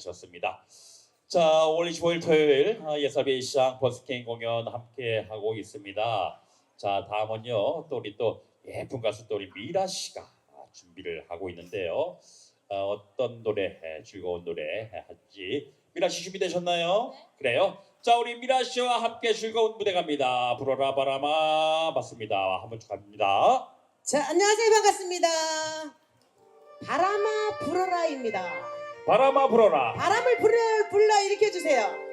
하셨습니다. 자, 5월 25일 토요일 아, 예사비 시장 버스킹 공연 함께 하고 있습니다. 자, 다음은요. 또 우리 또 예쁜 가수 또 우리 미라 씨가 준비를 하고 있는데요. 어, 어떤 노래, 에, 즐거운 노래 할지 미라 씨 준비되셨나요? 그래요. 자, 우리 미라 씨와 함께 즐거운 무대 갑니다. 불어라 바람아 맞습니다. 한번 축하합니다. 자, 안녕하세요. 반갑습니다. 바람아 불어라입니다. 바람아 불어라. 바람을 불러, 불러 일으켜 주세요.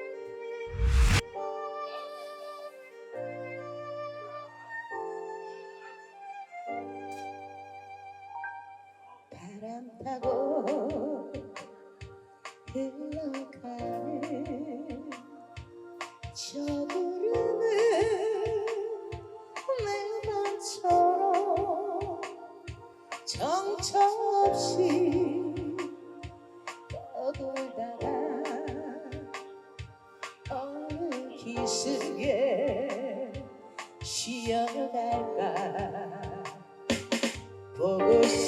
쉬어갈까? 보고 싶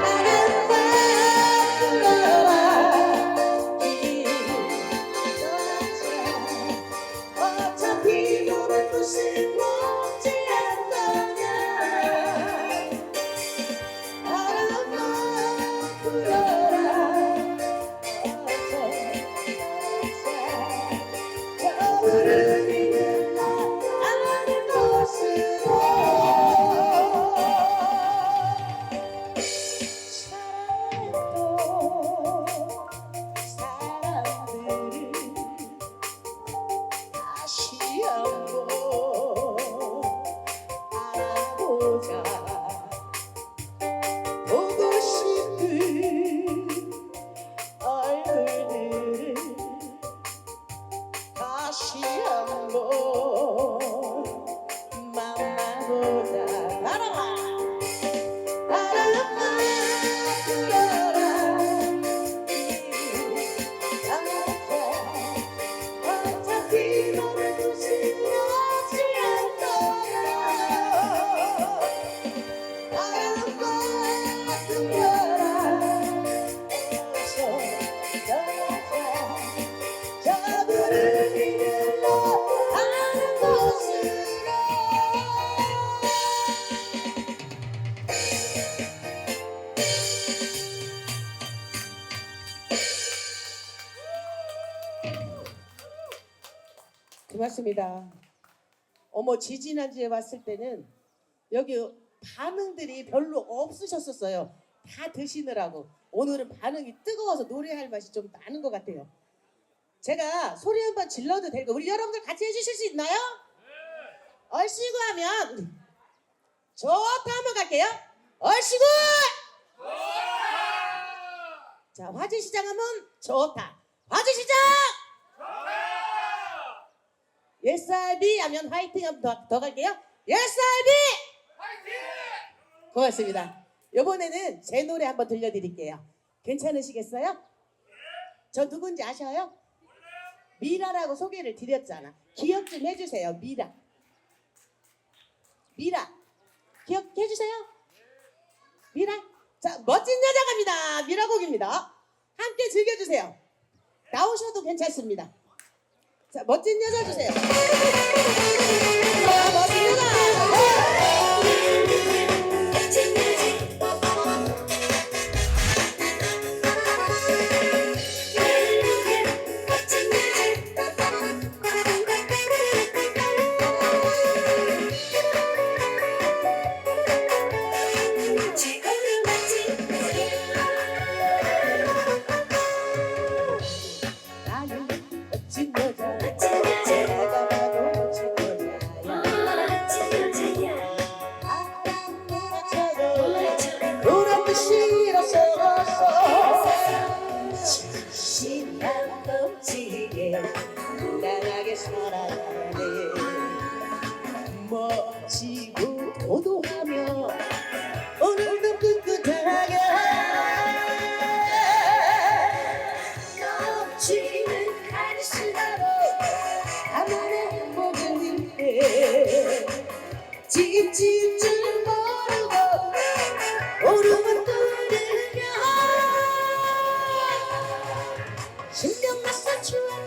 바로 고맙습니다. 어머 지지난주에 왔을 때는 여기 반응들이 별로 없으셨었어요. 다 드시느라고 오늘은 반응이 뜨거워서 노래할 맛이 좀 나는 것 같아요. 제가 소리 한번 질러도 될까? 우리 여러분들 같이 해주실 수 있나요? 얼씨구 하면 좋다 한번 갈게요. 얼씨구! 자 화주시장 하면 좋다. 화주시장! 예스 알비 하면 화이팅 한번 더, 더 갈게요. 예스 알비! 고맙습니다. 이번에는 제 노래 한번 들려드릴게요. 괜찮으시겠어요? 저 누군지 아셔요? 미라라고 소개를 드렸잖아. 기억 좀 해주세요. 미라. 미라. 기억해 주세요. 미라. 자, 멋진 여자 갑니다. 미라곡입니다. 함께 즐겨주세요. 나오셔도 괜찮습니다. 자, 멋진 여자 주세요. 자, 멋진 멋지고 도도하며 오늘도 꿋꿋하게 넘치는 카리스마로 나만의 행복을 위해 지칠 줄 모르고 오르고 뜨르며 신경 났어 좋아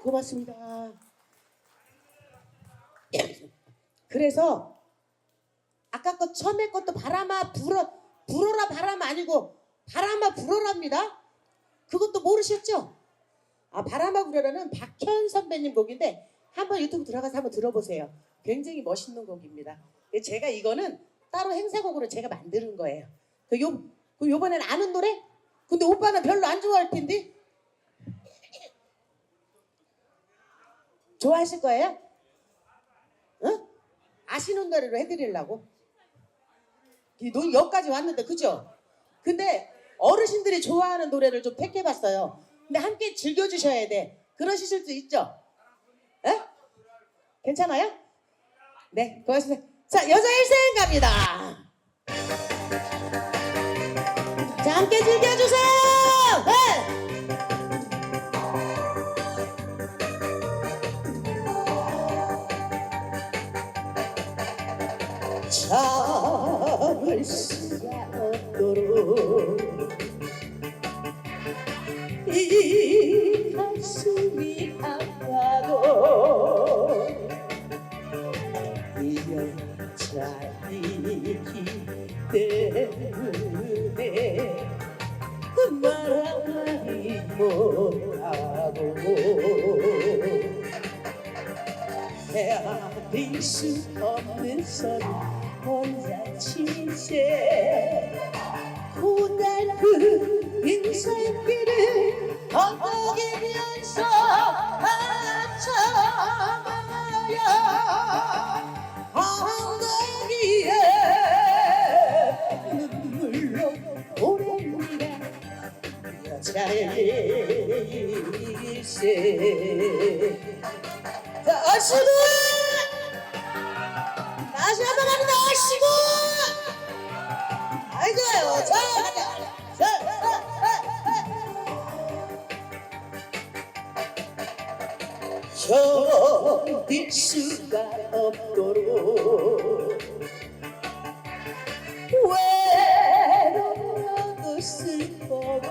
고 고맙습니다 그래서 아까 거 처음에 것도 바람아 불어 불어라 바람 아니고 바람아 불어랍니다. 그것도 모르셨죠? 아 바람아 불어라는 박현 선배님 곡인데 한번 유튜브 들어가서 한번 들어보세요. 굉장히 멋있는 곡입니다. 제가 이거는 따로 행사곡으로 제가 만드는 거예요. 그 요, 그 요번엔 아는 노래? 근데 오빠는 별로 안 좋아할 텐데? 좋아하실 거예요? 응? 아시는 노래로 해드리려고. 이 노- 여기까지 왔는데 그죠? 근데 어르신들이 좋아하는 노래를 좀 택해봤어요. 근데 함께 즐겨주셔야 돼. 그러실 수 있죠? 에? 괜찮아요? 네, 고맙습니다. 자, 여자 일생 갑니다. 자, 함께 즐겨주세요. 참을 수가 없도록. 이 가슴이 아파도 이 여자이기 때문에 말하지 못하고. 태어난 빈수 없는 소리 혼자 치세. 고달픈 인생길을 엉덩이면서 한참아야 엉덩이에 눈물로 오렵니다. 여자의 일세. 다시는 자. 견딜 수가 없도록 외로워도 슬퍼도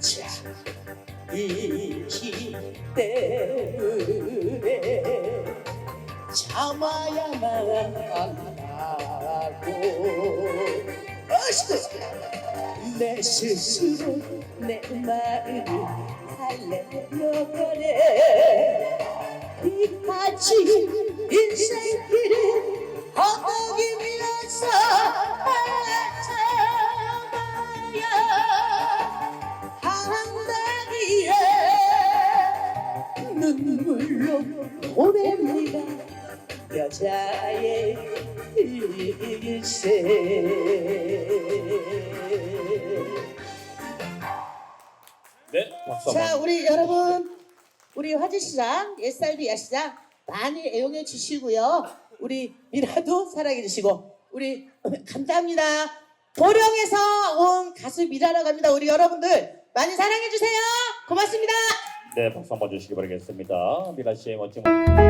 자, 이기 때문에 참아야만 한다고 내 스스로 내 마음을 달래려거래 이같이 인생길을 엉덩이면서 화주시장 옛살비 야시장 많이 애용해 주시고요 우리 미라도 사랑해 주시고 우리 감사합니다 보령에서 온 가수 미라라고 합니다 우리 여러분들 많이 사랑해 주세요 고맙습니다 네, 박수 한번 주시기 바라겠습니다. 미라 씨의 멋진. 모습.